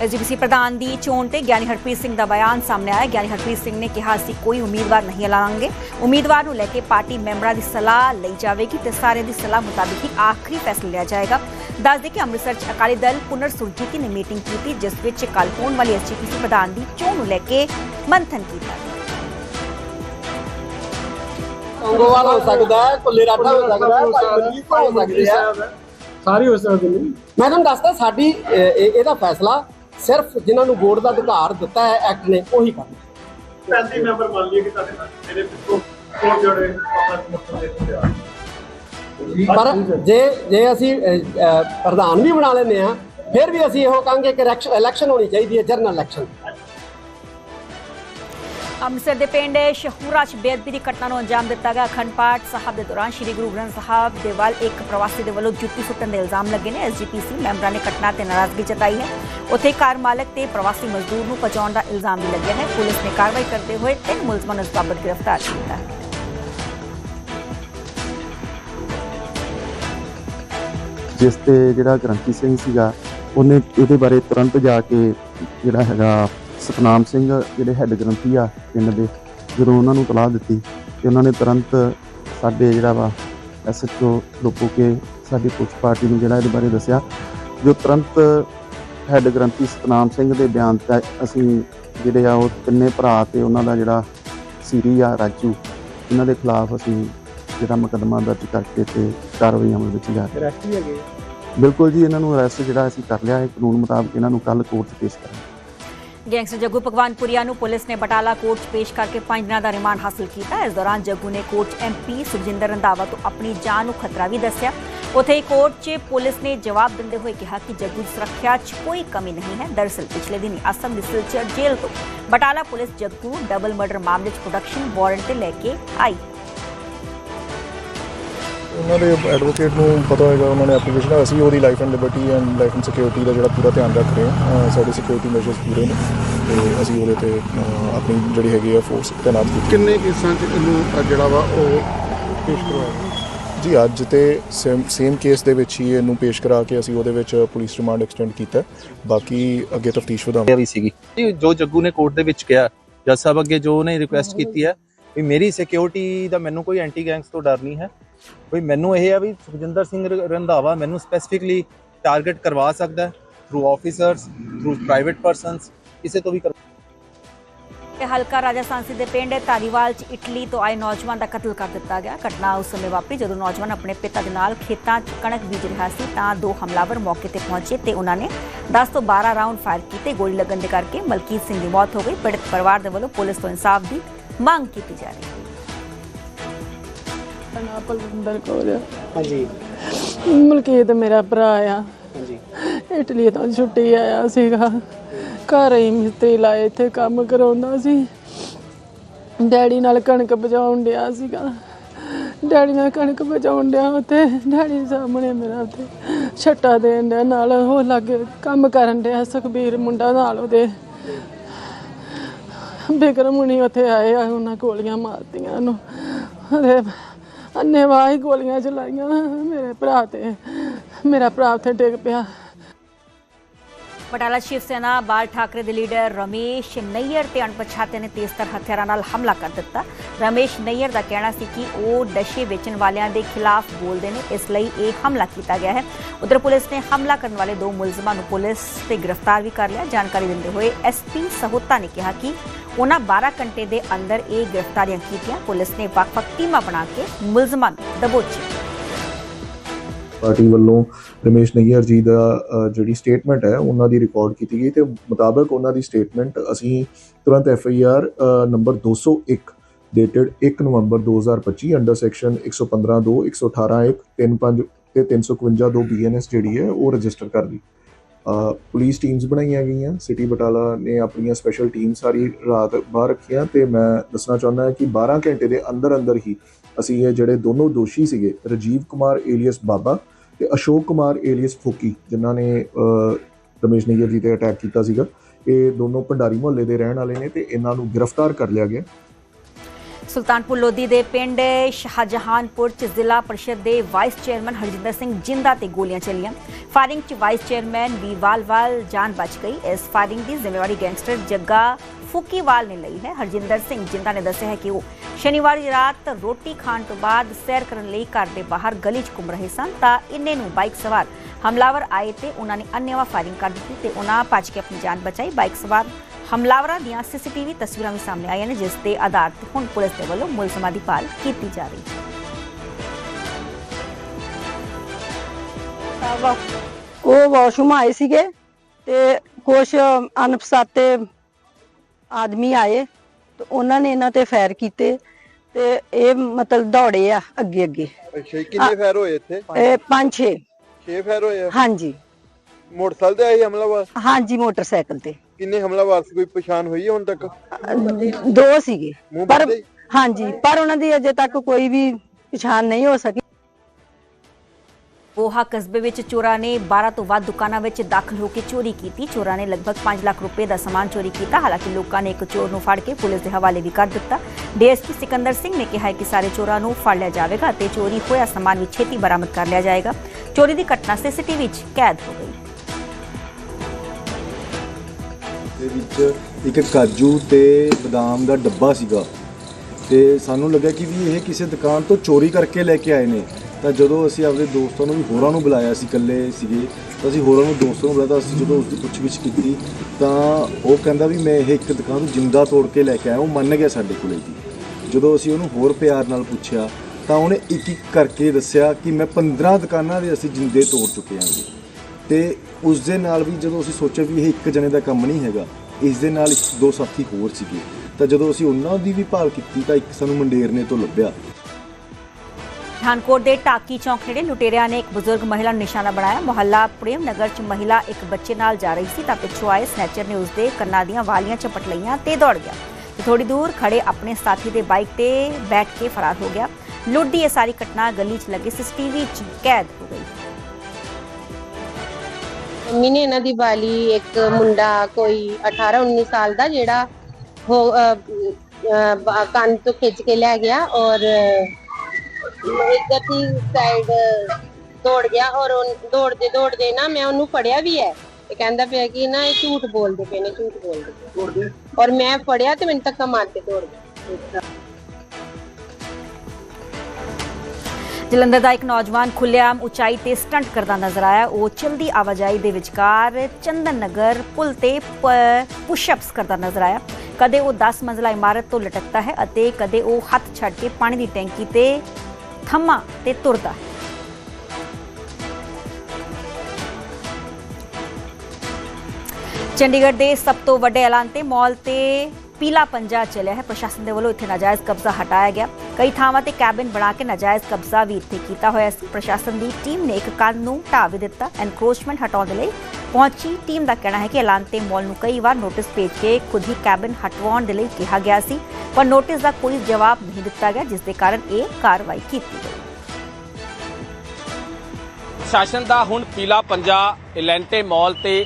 SGPC ਪ੍ਰਧਾਨ ਦੀ ਚੋਣ ਤੇ ਗਿਆਨੀ ਹਰਪ੍ਰੀਤ ਸਿੰਘ ਦਾ ਬਿਆਨ ਸਾਹਮਣੇ ਆਇਆ। ਗਿਆਨੀ ਹਰਪ੍ਰੀਤ ਸਿੰਘ ਨੇ ਕਿਹਾ ਅਸੀਂ ਕੋਈ ਉਮੀਦਵਾਰ ਨਹੀਂ ਐਲਾਨਾਂਗੇ ਉਮੀਦਵਾਰ ਨੂੰ ਲੈ ਕੇ ਪਾਰਟੀ ਮੈਂਬਰਾਂ ਦੀ ਸਲਾਹ ਲਈ ਜਾਵੇਗੀ ਤੇ ਸਾਰਿਆਂ ਦੀ ਸਲਾਹ ਮੁਤਾਬਿਕ ਹੀ ਆਖਰੀ ਫੈਸਲਾ ਲਿਆ ਜਾਏਗਾ। ਦੱਸ ਦੇ ਕਿ ਅੰਮ੍ਰਿਤਸਰ 'ਚ ਅਕਾਲੀ ਦਲ ਪੁਨਰ ਸੁਰਜੀਤੀ ਨੇ ਮੀਟਿੰਗ ਕੀਤੀ ਜਿਸ ਵਿੱਚ ਕੱਲ ਹੋਣ ਵਾਲੀ ਐਸਜੀਪੀਸੀ ਪ੍ਰਧਾਨ ਦੀ ਚੋਣ ਨੂੰ ਲੈ ਕੇ ਮੰਥਨ ਕੀਤਾ। ਕੰਗੋਵਾਲ ਹੋ ਸਕਦਾ ਹੈ ਕੁੱਲੇ ਰਾਠਾ ਹੋ ਸਕਦਾ ਹੈ ਭਾਈ ਹੋ ਸਕਦੇ ਆ ਸਾਰੀ ਹੋ ਸਕਦੇ ਮੈਂ ਤੁਹਾਨੂੰ ਦੱਸਦਾ ਸਾਡੀ ਇਹਦਾ ਫੈਸਲਾ ਸਿਰਫ ਜਿਨ੍ਹਾਂ ਨੂੰ ਵੋਟ ਦਾ ਅਧਿਕਾਰ ਦਿੱਤਾ ਹੈ ਐਕਟ ਨੇ ਉਹੀ ਕਰਨਾ 35 ਮੈਂਬਰ ਮੰਨ ਲਈਏ ਕਿ ਤੁਹਾਡੇ ਨਾਲ ਮੇਰੇ ਪਿੱਛੋਂ ਕੋਲ ਜਿਹੜੇ ਆਪਣਾ ਸਮਰਥਨ ਦੇ ਆ ਪਰ ਜੇ ਜੇ ਅਸੀਂ ਪ੍ਰਧਾਨ ਵੀ ਬਣਾ ਲੈਂਦੇ ਆ ਫਿਰ ਵੀ ਅਸੀਂ ਇਹੋ ਕਹਾਂਗੇ ਕਿ ਇਲੈਕਸ਼ਨ ਹੋਣੀ ਚਾਹੀਦੀ ਹੈ ਜਨਰਲ ਇਲੈਕਸ਼ਨ ਅੰਮ੍ਰਿਤਸਰ ਦੇ ਪਿੰਡ ਸ਼ਹੂਰਾ 'ਚ ਬੇਅਦਬੀ ਦੀ ਘਟਨਾ ਨੂੰ ਅੰਜਾਮ ਦਿੱਤਾ ਗਿਆ। ਅਖੰਡ ਪਾਠ ਸਾਹਿਬ ਦੇ ਦੌਰਾਨ ਸ੍ਰੀ ਗੁਰੂ ਗ੍ਰੰਥ ਸਾਹਿਬ ਦੇ ਵੱਲ ਇੱਕ ਪ੍ਰਵਾਸੀ ਦੇ ਵੱਲੋਂ ਜੁੱਤੀ ਸੁੱਟਣ ਦੇ ਇਲਜ਼ਾਮ ਲੱਗੇ ਨੇ। ਐਸਜੀਪੀਸੀ ਮੈਂਬਰਾਂ ਨੇ ਘਟਨਾ ਤੇ ਨਾਰਾਜ਼ਗੀ ਜਤਾਈ ਹੈ। ਉੱਥੇ ਕਾਰ ਮਾਲਕ ਤੇ ਪ੍ਰਵਾਸੀ ਮਜ਼ਦੂਰ ਨੂੰ ਪਹੁੰਚਾਉਣ ਦਾ ਇਲਜ਼ਾਮ ਵੀ ਲੱਗਿਆ ਹੈ। ਪੁਲਿਸ ਨੇ ਕਾਰਵਾਈ ਕਰਦੇ ਹੋਏ ਤਿੰਨ ਮੁਲਜ਼ਮਾਂ ਨੂੰ ਇਸ ਬਾਬਤ ਗ੍ਰਿਫਤਾਰ ਕੀਤਾ। ਹੈ ਜਿਸ ਤੇ ਜਿਹੜਾ ਗ੍ਰੰਥੀ ਸਿੰਘ ਸੀਗਾ, ਉਹਨੇ ਇਹਦੇ ਬਾਰੇ ਤੁਰੰਤ ਜਾ ਕੇ ਜਿਹੜਾ ਹੈਗਾ ਸਤਨਾਮ ਸਿੰਘ ਜਿਹੜੇ ਹੈੱਡ ਗ੍ਰੰਥੀ ਆ ਪਿੰਡ ਦੇ ਜਦੋਂ ਉਹਨਾਂ ਨੂੰ ਤਲਾਹ ਦਿੱਤੀ ਤੇ ਉਹਨਾਂ ਨੇ ਤੁਰੰਤ ਸਾਡੇ ਜਿਹੜਾ ਵਾ ਐਸਐਚਓ ਲੋਪੋ ਕੇ ਸਾਡੀ ਪੁਲਿਸ ਪਾਰਟੀ ਨੂੰ ਜਿਹੜਾ ਇਹਦੇ ਬਾਰੇ ਦੱਸਿਆ ਜੋ ਤੁਰੰਤ ਹੈੱਡ ਗ੍ਰੰਥੀ ਸਤਨਾਮ ਸਿੰਘ ਦੇ ਬਿਆਨ ਤੇ ਅਸੀਂ ਜਿਹੜੇ ਆ ਉਹ ਤਿੰਨੇ ਭਰਾ ਤੇ ਉਹਨਾਂ ਦਾ ਜਿਹੜਾ ਸੀਰੀ ਆ ਰਾਜੂ ਇਹਨਾਂ ਦੇ ਖਿਲਾਫ ਅਸੀਂ ਜਿਹੜਾ ਮੁਕੱਦਮਾ ਦਰਜ ਕਰਕੇ ਤੇ ਕਾਰਵਾਈ ਅਮਲ ਵਿੱਚ ਲਿਆ ਰੈਸਟ ਵੀ ਹੈਗੇ ਬਿਲਕੁਲ ਜੀ ਇਹਨਾਂ ਨੂੰ ਅਰੈਸਟ ਜਿਹੜਾ ਅਸੀਂ ਕਰ ਲਿਆ ਹੈ ਕਾਨੂੰਨ ਮੁਤਾਬਕ ਇਹਨਾਂ ਨੂੰ ਕੱਲ ਕੋਰਟ 'ਚ ਪੇਸ਼ ਕਰਾਂਗੇ। ਗੈਂਗਸਟਰ ਜੱਗੂ ਭਗਵਾਨਪੁਰੀਆ ਨੂੰ ਪੁਲਿਸ ਨੇ ਬਟਾਲਾ ਕੋਰਟ 'ਚ ਪੇਸ਼ ਕਰਕੇ 5 ਦਿਨਾਂ ਦਾ ਰਿਮਾਂਡ ਹਾਸਲ ਕੀਤਾ। ਇਸ ਦੌਰਾਨ ਜੱਗੂ ਨੇ ਕੋਰਟ 'ਚ ਐਮਪੀ ਸੁਖਜਿੰਦਰ ਰੰਧਾਵਾ ਤੋਂ ਆਪਣੀ ਜਾਨ ਨੂੰ ਖਤਰਾ ਵੀ ਦੱਸਿਆ। ਉੱਥੇ ਹੀ ਕੋਰਟ 'ਚ ਪੁਲਿਸ ਨੇ ਜਵਾਬ ਦਿੰਦੇ ਹੋਏ ਕਿਹਾ ਕਿ ਜੱਗੂ ਦੀ ਸੁਰੱਖਿਆ 'ਚ ਕੋਈ ਕਮੀ ਨਹੀਂ ਹੈ। ਦਰਅਸਲ ਪਿਛਲੇ ਦਿਨ ਅਸਮ ਦੀ ਸਿਲਚਰ ਜੇਲ੍ਹ ਤੋਂ Batala police Jaggu double murder ਮਾਮਲੇ 'ਚ ਪ੍ਰੋਡਕਸ਼ਨ ਵਾਰੰਟ ਤੇ ਲੈ ਕੇ ਆਈ। ਉਹਨਾਂ ਦੇ ਐਡਵੋਕੇਟ ਨੂੰ ਪਤਾ ਹੋਏਗਾ ਉਹਨਾਂ ਨੇ ਐਪਲੀਕੇਸ਼ਨ ਅਸੀਂ ਉਹਦੀ life and liberty and life and security ਦਾ ਜਿਹੜਾ ਪੂਰਾ ਧਿਆਨ ਰੱਖ ਰਹੇ ਹਾਂ। ਸਾਡੀ ਸਿਕਿਉਰਿਟੀ ਮੈਜਰਸ ਪੂਰੇ ਨੇ ਤੇ ਅਸੀਂ ਉਹਦੇ ਤੇ ਆਪਣੀ ਜਿਹੜੀ ਹੈਗੀ ਆ ਫੋਰਸ ਤੈਨਾਤ ਕੀਤੀ। ਕਿੰਨੇ ਕੇਸਾਂ 'ਚ ਇਹਨੂੰ ਜਿਹੜਾ ਵਾ ਉਹ ਪੇਸ਼ ਕਰਵਾਇਆ? ਜੀ ਅੱਜ ਤੇ ਸੇਮ ਕੇਸ ਦੇ ਵਿੱਚ ਹੀ ਇਹਨੂੰ ਪੇਸ਼ ਕਰਾ ਕੇ ਅਸੀਂ ਉਹਦੇ ਵਿੱਚ ਪੁਲਿਸ ਰਿਮਾਂਡ ਐਕਸਟੈਂਡ ਕੀਤਾ। ਬਾਕੀ ਅੱਗੇ ਤਫਤੀਸ਼ ਵਧਾਵਾਂਗੇ। ਵੀ ਸੀਗੀ। ਜੀ, ਜੋ ਜੱਗੂ ਨੇ ਕੋਰਟ ਦੇ ਵਿੱਚ ਕਿਹਾ ਜੱਜ ਸਾਹਿਬ ਅੱਗੇ ਜੋ ਉਹਨੇ ਰਿਕੁਐਸਟ ਕੀਤੀ ਹੈ ਵੀ ਮੇਰੀ ਸਿਕਿਉਰਿਟੀ ਦਾ ਮੈਨੂੰ ਕੋਈ ਐਂਟੀ ਗੈਂਗਸ ਤੋਂ ਡਰ ਨਹੀਂ ਹੈ। ਵੀ ਮੈਨੂੰ ਇਹ ਆ ਵੀ ਸੁਖਜਿੰਦਰ ਸਿੰਘ ਰੰਧਾਵਾ ਮੈਨੂੰ ਸਪੈਸੀਫਿਕਲੀ ਟਾਰਗੇਟ ਕਰਵਾ ਸਕਦਾ ਹੈ through officers through private persons ਕਿਸੇ ਤੋਂ ਵੀ ਕਰ ਤੇ ਹਲਕਾ ਰਾਜਾ ਦੇ ਪਿੰਡ ਧਾਰੀਵਾਲ 'ਚ ਇਟਲੀ ਤੋਂ ਆਏ ਨੌਜਵਾਨ ਦਾ ਕਤਲ ਕਰ ਦਿੱਤਾ ਗਿਆ। ਘਟਨਾ ਉਸ ਸਮੇਂ ਵਾਪਰੀ ਜਦੋਂ ਨੌਜਵਾਨ ਆਪਣੇ ਪਿਤਾ ਦੇ ਨਾਲ ਖੇਤਾਂ 'ਚ ਕਣਕ ਬੀਜ ਰਿਹਾ ਸੀ, ਤਾਂ ਦੋ ਹਮਲਾਵਰ ਮੌਕੇ ਤੇ ਪਹੁੰਚੇ ਤੇ ਉਹਨਾਂ ਨੇ 10 ਤੋਂ 12 ਰਾਉਂਡ ਫਾਇਰ ਕੀਤੇ। ਗੋਲੀ ਲੱਗਣ ਦੇ ਕਰਕੇ ਮਲਕੀਤ ਸਿੰਘ ਦੀ ਮੌਤ ਹੋ ਗਈ। ਪੀੜਤ ਪਰਿਵਾਰ ਦੇ ਵੱਲੋਂ ਪੁਲਿਸ ਤੋਂ ਇਨਸਾਫ ਦੀ ਮੰਗ ਕੀਤੀ ਜਾ ਰਹੀ ਹੈ। ਨਾ ਪਲਵਿੰਦਰ ਕੌਰ ਹਾਂਜੀ। ਮਲਕੀਤ ਮੇਰਾ ਭਰਾ ਆ। ਹਾਂਜੀ। ਇਟਲੀ ਤੋਂ ਛੁੱਟੀ ਆਇਆ ਸੀਗਾ। ਘਰ ਹੀ ਮਿਸਤਰੀ ਲਾਏ ਇੱਥੇ ਕੰਮ ਕਰਾਉਂਦਾ ਸੀ। ਡੈਡੀ ਨਾਲ ਕਣਕ ਬਜਾਉਣ ਡਿਆ ਸੀਗਾ। ਡੈਡੀ ਨਾਲ ਕਣਕ ਬਜਾਉਣ ਡਿਆ ਉੱਥੇ। ਡੈਡੀ ਸਾਹਮਣੇ ਮੇਰਾ ਉੱਥੇ ਛੱਟਾ ਦੇਣ ਡਿਆ ਨਾਲ ਉਹ ਲੱਗੇ ਕੰਮ ਕਰਨ ਡਿਆ ਸੁਖਬੀਰ ਮੁੰਡਾ ਨਾਲ ਉਹਦੇ। ਬਿਕਰਮ ਹੁਣੀ ਉੱਥੇ ਆਏ ਆ ਉਹਨਾਂ ਗੋਲੀਆਂ ਮਾਰਤੀਆਂ ਉਹਨੂੰ। ਉਹਦੇ ਅੰਨੇਵਾਹ ਹੀ ਗੋਲੀਆਂ ਚਲਾਈਆਂ ਮੇਰੇ ਭਰਾ ਤੇ। ਮੇਰਾ ਭਰਾ ਉੱਥੇ ਡਿੱਗ ਪਿਆ। ਬਟਾਲਾ ਸ਼ਿਵ ਸੈਨਾ ਬਾਲ ਠਾਕਰੇ ਦੇ ਲੀਡਰ ਰਮੇਸ਼ ਨਈਅਰ ਤੇ ਅਣਪਛਾਤੇ ਨੇ ਤੇਜ਼ਤਰ ਹਥਿਆਰਾਂ ਨਾਲ ਹਮਲਾ ਕਰ ਦਿੱਤਾ ਰਮੇਸ਼ ਨਈਅਰ ਦਾ ਕਹਿਣਾ ਸੀ ਕਿ ਉਹ ਨਸ਼ੇ ਵੇਚਣ ਵਾਲਿਆਂ ਦੇ ਖਿਲਾਫ ਬੋਲਦੇ ਨੇ ਇਸ ਲਈ ਇਹ ਹਮਲਾ ਕੀਤਾ ਗਿਆ ਹੈ ਉਧਰ ਪੁਲਿਸ ਨੇ ਹਮਲਾ ਕਰਨ ਵਾਲੇ ਦੋ ਮੁਲਜ਼ਮਾਂ ਨੂੰ ਪੁਲਿਸ ਤੇ ਗ੍ਰਿਫਤਾਰ ਵੀ ਕਰ ਲਿਆ ਜਾਣਕਾਰੀ ਦਿੰਦੇ ਹੋਏ ਐਸਪੀ ਸਹੋਤਾ ਨੇ ਕਿਹਾ ਕਿ ਉਹਨਾਂ 12 ਘੰਟੇ ਦੇ ਅੰਦਰ ਇਹ ਗ੍ਰਿਫਤਾਰੀਆਂ ਕੀਤੀਆਂ ਪੁਲਿਸ ਨੇ ਵੱਖ-ਵੱਖ ਟੀਮਾਂ ਬਣਾ ਕੇ ਮੁਲਜ਼ਮਾਂ ਨੂੰ ਦਬੋਚਿਆ ਪਾਰਟੀ ਵੱਲੋਂ ਰਮੇਸ਼ ਨਈਅਰ ਜੀ ਦਾ ਜਿਹੜੀ ਸਟੇਟਮੈਂਟ ਹੈ, ਉਹਨਾਂ ਦੀ ਰਿਕਾਰਡ ਕੀਤੀ ਗਈ ਤੇ ਮੁਤਾਬਕ ਉਹਨਾਂ ਦੀ ਸਟੇਟਮੈਂਟ ਅਸੀਂ ਤੁਰੰਤ F I R number 201 dated 1 November 2025 under section 115 2 118 1 35 ਤੇ 351 2 ਬੀਐਨਐਸ ਜਿਹੜੀ ਹੈ, ਉਹ ਰਜਿਸਟਰ ਕਰ ਲਈ। ਪੁਲਿਸ ਟੀਮਸ ਬਣਾਈਆਂ ਗਈਆਂ ਸਿਟੀ ਬਟਾਲਾ ਨੇ ਆਪਣੀਆਂ ਸਪੈਸ਼ਲ ਟੀਮ ਸਾਰੀ ਰਾਤ ਬਾਹਰ ਰੱਖੀਆਂ ਤੇ ਮੈਂ ਦੱਸਣਾ ਚਾਹੁੰਦਾ ਹਾਂ ਕਿ 12 ਘੰਟੇ ਦੇ ਅੰਦਰ ਅੰਦਰ ਹੀ ਅਸੀਂ ਇਹ ਜਿਹੜੇ ਦੋਨੋਂ ਦੋਸ਼ੀ ਸੀਗੇ, ਰਜੀਵ ਕੁਮਾਰ ਏਲੀਅਸ ਬਾਬਾ ਤੇ ਅਸ਼ੋਕ ਕੁਮਾਰ ਏਲੀਅਸ ਫੋਕੀ, ਜਿਨ੍ਹਾਂ ਨੇ ਰਮੇਸ਼ ਨਈਅਰ ਜੀ ਤੇ ਅਟੈਕ ਕੀਤਾ ਸੀਗਾ। ਇਹ ਦੋਨੋਂ ਭੰਡਾਰੀ ਮੁਹੱਲੇ ਦੇ ਰਹਿਣ ਵਾਲੇ ਨੇ ਤੇ ਇਹਨਾਂ ਨੂੰ ਗ੍ਰਿਫਤਾਰ ਕਰ ਲਿਆ ਗਿਆ। ਸੁਲਤਾਨਪੁਰ ਲੋਧੀ ਦੇ ਪਿੰਡ ਸ਼ਾਹਜਹਾਨਪੁਰ ਚ ਜ਼ਿਲ੍ਹਾ ਪਰਿਸ਼ਦ ਦੇ ਵਾਈਸ ਚੇਅਰਮੈਨ ਹਰਜਿੰਦਰ ਸਿੰਘ ਜਿੰਦਾ ਤੇ ਗੋਲੀਆਂ ਚੱਲੀਆਂ। ਫਾਇਰਿੰਗ ਚ ਵਾਈਸ ਚੇਅਰਮੈਨ ਵੀਵਾਲਵਾਲ ਜਾਨ ਬਚ ਗਈ। ਇਸ ਫਾਇਰਿੰਗ ਦੀ ਜ਼ਿੰਮੇਵਾਰੀ ਗੈਂਗਸਟਰ ਜੱਗਾ ਫੂਕੀਵਾਲ ਨੇ ਲਈ ਹੈ। ਹਰਜਿੰਦਰ ਸਿੰਘ ਜਿੰਦਾ ਨੇ ਦੱਸਿਆ ਹੈ ਕਿ ਉਹ ਸ਼ਨੀਵਾਰ ਦੀ ਰਾਤ ਰੋਟੀ ਖਾਣ ਤੋਂ ਬਾਅਦ ਸੈਰ ਕਰਨ ਲਈ ਘਰ ਦੇ ਬਾਹਰ ਗਲੀ 'ਚ ਘੁੰਮ ਰਹੇ ਸਨ ਤਾਂ ਇੰਨੇ ਨੂੰ ਬਾਈਕ ਸਵਾਰ ਹਮਲਾਵਰ ਆਏ ਤੇ ਉਹਨਾਂ ਨੇ ਅੰਨੇਵਾਹ ਫਾਇਰਿੰਗ ਕਰ ਦਿੱਤੀ ਤੇ ਉਹਨਾਂ ਭੱਜ ਕੇ ਆਪਣੀ ਜਾਨ ਬਚਾਈ। ਬਾਈਕ ਸਵਾਰ ਹਮਲਾਵਰਾਂ ਦੀਆਂ ਸੀਸੀਟੀਵੀ ਤਸਵੀਰਾਂ ਵੀ ਸਾਹਮਣੇ ਆਈਆਂ ਨੇ ਜਿਸ ਦੇ ਆਧਾਰ ਤੇ ਹੁਣ ਪੁਲਿਸ ਦੇ ਵੱਲੋਂ ਮੁਲਜ਼ਮਾਂ ਦੀ ਭਾਲ ਕੀਤੀ ਜਾ ਰਹੀ ਹੈ। ਉਹ ਵਾਸ਼ਰੂਮ ਆਏ ਸੀਗੇ ਤੇ ਕੁਝ ਅਣਪਛਾਤੇ ਆਦਮੀ ਆਏ ਤੇ ਉਹਨਾਂ ਨੇ ਇਹਨਾਂ ਤੇ ਫਾਇਰ ਕੀਤੇ ਤੇ ਇਹ ਮਤਲਬ ਦੌੜੇ ਆ ਅੱਗੇ ਅੱਗੇ ਅੱਛਾ ਕਿੰਨੇ ਫੈਰ ਹੋਏ ਇੱਥੇ? ਇਹ ਪੰਜ ਛੇ 6 ਫੈਰ ਹੋਏ ਆ? ਹਾਂਜੀ। ਮੋਟਰਸਾਈਕਲ ਤੇ ਆਏ ਹਮਲਾਵਰ? ਹਾਂਜੀ ਮੋਟਰਸਾਈਕਲ ਤੇ। ਕਿੰਨੇ ਹਮਲਾਵਰ ਸੀ ਕੋਈ ਪਛਾਣ ਹੋਈ ਹੈ ਹੁਣ ਤੱਕ? ਦੋ ਸੀਗੇ। ਮੂੰਹ ਪਰ ਬੰਦੇ? ਹਾਂਜੀ ਪਰ ਉਹਨਾਂ ਦੀ ਅਜੇ ਤੱਕ ਕੋਈ ਵੀ ਪਛਾਣ ਨਹੀਂ ਹੋ ਸਕੀ। ਵੋਹਾ ਕਸਬੇ ਵਿੱਚ ਚੋਰਾਂ ਨੇ 12 ਤੋਂ ਵੱਧ ਦੁਕਾਨਾਂ ਵਿੱਚ ਦਾਖਲ ਹੋ ਕੇ ਚੋਰੀ ਕੀਤੀ। ਚੋਰਾਂ ਨੇ ਲਗਭਗ 5 ਲੱਖ ਰੁਪਏ ਦਾ ਸਮਾਨ ਚੋਰੀ ਕੀਤਾ। ਹਾਲਾਂਕਿ ਲੋਕਾਂ ਨੇ ਇੱਕ ਚੋਰ ਨੂੰ ਫੜ ਕੇ ਪੁਲਿਸ ਦੇ ਹਵਾਲੇ ਵੀ ਕਰ ਦਿੱਤਾ। ਡੀਐਸਪੀ ਸਿਕੰਦਰ ਸਿੰਘ ਨੇ ਕਿਹਾ ਹੈ ਕਿ ਸਾਰੇ ਚੋਰਾਂ ਨੂੰ ਫੜ ਲਿਆ ਜਾਵੇਗਾ ਤੇ ਚੋਰੀ ਹੋਇਆ ਸਮਾਨ ਵੀ ਛੇਤੀ ਬਰਾਮਦ ਕਰ ਲਿਆ ਜਾਏਗਾ। ਚੋਰੀ ਦੀ ਘਟਨਾ ਸੀਸੀਟੀਵੀ 'ਚ ਕੈਦ ਹੋ ਗਈ। ਦੇ ਵਿੱਚ ਇੱਕ ਕਾਜੂ ਤੇ ਬਦਾਮ ਦਾ ਡੱਬਾ ਸੀਗਾ। ਤੇ ਸਾਨੂੰ ਲੱਗਿਆ ਕਿ ਵੀ ਇਹ ਕਿਸੇ ਦੁਕਾਨ ਤੋਂ ਚੋਰੀ ਕਰਕੇ ਲੈ ਕੇ ਆਏ ਨੇ। ਤਾਂ ਜਦੋਂ ਅਸੀਂ ਆਪਣੇ ਦੋਸਤਾਂ ਨੂੰ ਵੀ ਹੋਰਾਂ ਨੂੰ ਬੁਲਾਇਆ ਸੀ ਇਕੱਲੇ ਸੀਗੇ, ਤਾਂ ਅਸੀਂ ਹੋਰਾਂ ਨੂੰ ਦੋਸਤਾਂ ਨੂੰ ਬੁਲਾਇਆ, ਤਾਂ ਅਸੀਂ ਜਦੋਂ ਉਸ ਦੀ ਪੁੱਛਗਿੱਛ ਕੀਤੀ, ਤਾਂ ਉਹ ਕਹਿੰਦਾ ਵੀ ਮੈਂ ਇਹ ਇੱਕ ਦੁਕਾਨ ਤੋਂ ਜਿੰਦਾ ਤੋੜ ਕੇ ਲੈ ਕੇ ਆਇਆ, ਉਹ ਮੰਨ ਗਿਆ ਸਾਡੇ ਕੋਲੇ ਜੀ। ਜਦੋਂ ਅਸੀਂ ਉਹਨੂੰ ਹੋਰ ਪਿਆਰ ਨਾਲ ਪੁੱਛਿਆ, ਤਾਂ ਉਹਨੇ ਇੱਕ ਇੱਕ ਕਰਕੇ ਦੱਸਿਆ ਕਿ ਮੈਂ 15 ਦੁਕਾਨਾਂ ਦੇ ਅਸੀਂ ਜਿੰਦੇ ਤੋੜ ਚੁੱਕੇ ਹਾਂ ਜੀ। ਤੇ ਉਸ ਦੇ ਨਾਲ ਵੀ ਜਦੋਂ ਅਸੀਂ ਸੋਚਿਆ ਵੀ ਇਹ ਇੱਕ ਜਣੇ ਦਾ ਕੰਮ ਨਹੀਂ ਹੈਗਾ, ਇਸ ਦੇ ਨਾਲ ਇੱਕ ਦੋ ਸਾਥੀ ਹੋਰ ਸੀਗੇ। ਤਾਂ ਜਦੋਂ ਅਸੀਂ ਉਹਨਾਂ ਦੀ ਵੀ ਭਾਲ ਕੀਤੀ ਤਾਂ ਇੱਕ ਸਾਨੂੰ ਮੰਡੇਰਨੇ ਤੋਂ ਲੱਭਿਆ। ਪਠਾਨਕੋਟ ਦੇ ਟਾਕੀ ਚੌਂਕ ਨੇੜੇ ਲੁਟੇਰਿਆਂ ਨੇ ਇੱਕ ਬਜ਼ੁਰਗ ਮਹਿਲਾ ਨੂੰ ਨਿਸ਼ਾਨਾ ਬਣਾਇਆ। ਮੁਹੱਲਾ ਪ੍ਰੇਮ ਨਗਰ 'ਚ ਮਹਿਲਾ ਇੱਕ ਬੱਚੇ ਨਾਲ ਜਾ ਰਹੀ ਸੀ ਤਾਂ ਪਿੱਛੋਂ ਆਏ ਸਨੈਚਰ ਨੇ ਉਸਦੇ ਕੰਨਾਂ ਦੀਆਂ ਵਾਲੀਆਂ ਝਪਟ ਲਈਆਂ ਤੇ ਦੌੜ ਗਿਆ। ਤੇ ਥੋੜੀ ਦੂਰ ਖੜੇ ਆਪਣੇ ਸਾਥੀ ਦੇ ਬਾਈਕ ਤੇ ਬੈਠ ਕੇ ਫਰਾਰ ਹੋ ਗਿਆ। ਲੁੱਟ ਦੀ ਇਹ ਸਾਰੀ ਘਟਨਾ ਗਲੀ 'ਚ ਲੱਗੇ ਸੀਸੀਟੀਵੀ 'ਚ ਕੈਦ ਹੋ ਗਈ। ਮੰਮੀ ਨੇ ਇਹਨਾਂ ਦੀ ਵਾਲੀ ਇੱਕ ਮੁੰਡਾ ਕੋਈ 18 19 ਸਾਲ ਦਾ ਜਿਹੜਾ ਹੋ ਕੰਨ ਤੋਂ ਖਿੱਚ ਕੇ ਲੈ ਗਿਆ ਔਰ ਇੱਧਰ ਦੀ ਸਾਈਡ ਦੌੜ ਗਿਆ ਔਰ ਉਹ ਦੌੜਦੇ ਦੌੜਦੇ ਨਾ ਮੈਂ ਉਹਨੂੰ ਫੜਿਆ ਵੀ ਹੈ। ਤੇ ਕਹਿੰਦਾ ਪਿਆ ਕਿ ਨਾ ਇਹ ਝੂਠ ਬੋਲਦੇ ਪਏ ਨੇ ਝੂਠ ਬੋਲਦੇ। ਔਰ ਮੈਂ ਫੜਿਆ ਤੇ ਮੈਨੂੰ ਧੱਕਾ ਮਾਰ ਕੇ ਦੌੜ ਗਿਆ। ਜਲੰਧਰ ਦਾ ਇੱਕ ਨੌਜਵਾਨ ਖੁੱਲ੍ਹੇਆਮ ਉਚਾਈ ਤੇ ਸਟੰਟ ਕਰਦਾ ਨਜ਼ਰ ਆਇਆ। ਉਹ ਚਲਦੀ ਆਵਾਜਾਈ ਦੇ ਵਿਚਕਾਰ ਚੰਦਨ ਨਗਰ ਪੁਲ ਤੇ ਪੁਸ਼ਅਪਸ ਕਰਦਾ ਨਜ਼ਰ ਆਇਆ। ਕਦੇ ਉਹ 10 ਮੰਜ਼ਲਾ ਇਮਾਰਤ ਤੋਂ ਲਟਕਦਾ ਹੈ ਅਤੇ ਕਦੇ ਉਹ ਹੱਥ ਛੱਡ ਕੇ ਪਾਣੀ ਦੀ ਟੈਂਕੀ ਤੇ ਥੰਮਾ ਤੇ ਤੁਰਦਾ ਹੈ। ਚੰਡੀਗੜ੍ਹ ਦੇ ਸਭ ਤੋਂ ਵੱਡੇ ਐਲਾਨ ਤੇ ਮਾਲ ਤੇ ਪੀਲਾ ਪੰਜਾ ਚੱਲਿਆ ਹੈ। ਪ੍ਰਸ਼ਾਸਨ ਦੇ ਵੱਲੋਂ ਇੱਥੇ ਨਾਜਾਇਜ਼ ਕਬਜ਼ਾ ਹਟਾਇਆ ਗਿਆ। ਕਈ ਥਾਵਾਂ ਤੇ ਕੈਬਿਨ ਬਣਾ ਕੇ ਨਾਜਾਇਜ਼ ਕਬਜ਼ਾ ਵੀ ਇੱਥੇ ਕੀਤਾ ਹੋਇਆ। ਸੀ ਪ੍ਰਸ਼ਾਸਨ ਦੀ ਟੀਮ ਨੇ ਇੱਕ ਕੰਧ ਨੂੰ ਢਾਹ ਵੀ ਦਿੱਤਾ। ਐਨਕਰੋਚਮੈਂਟ ਹਟਾਉਣ ਦੇ ਲਈ ਪਹੁੰਚੀ ਟੀਮ ਦਾ ਕਹਿਣਾ ਹੈ ਕਿ ਐਲਾਨ ਮਾਲ ਨੂੰ ਕਈ ਵਾਰ ਨੋਟਿਸ ਭੇਜ ਕੇ ਖੁਦ ਹੀ ਕੈਬਿਨ ਹਟਵਾਉਣ ਦੇ ਲਈ ਕਿਹਾ ਗਿਆ ਸੀ, ਪਰ ਨੋਟਿਸ ਦਾ ਕੋਈ ਜਵਾਬ ਨਹੀਂ ਦਿੱਤਾ ਗਿਆ, ਜਿਸ ਦੇ ਕਾਰਨ ਇਹ ਕਾਰਵਾਈ ਕੀਤੀ ਗਈ। ਸ਼ਾਸਨ ਦਾ ਹੁਣ ਪੀਲਾ ਪੰਜਾ ਇਲੈਂਟੇ ਮਾਲ ਤੇ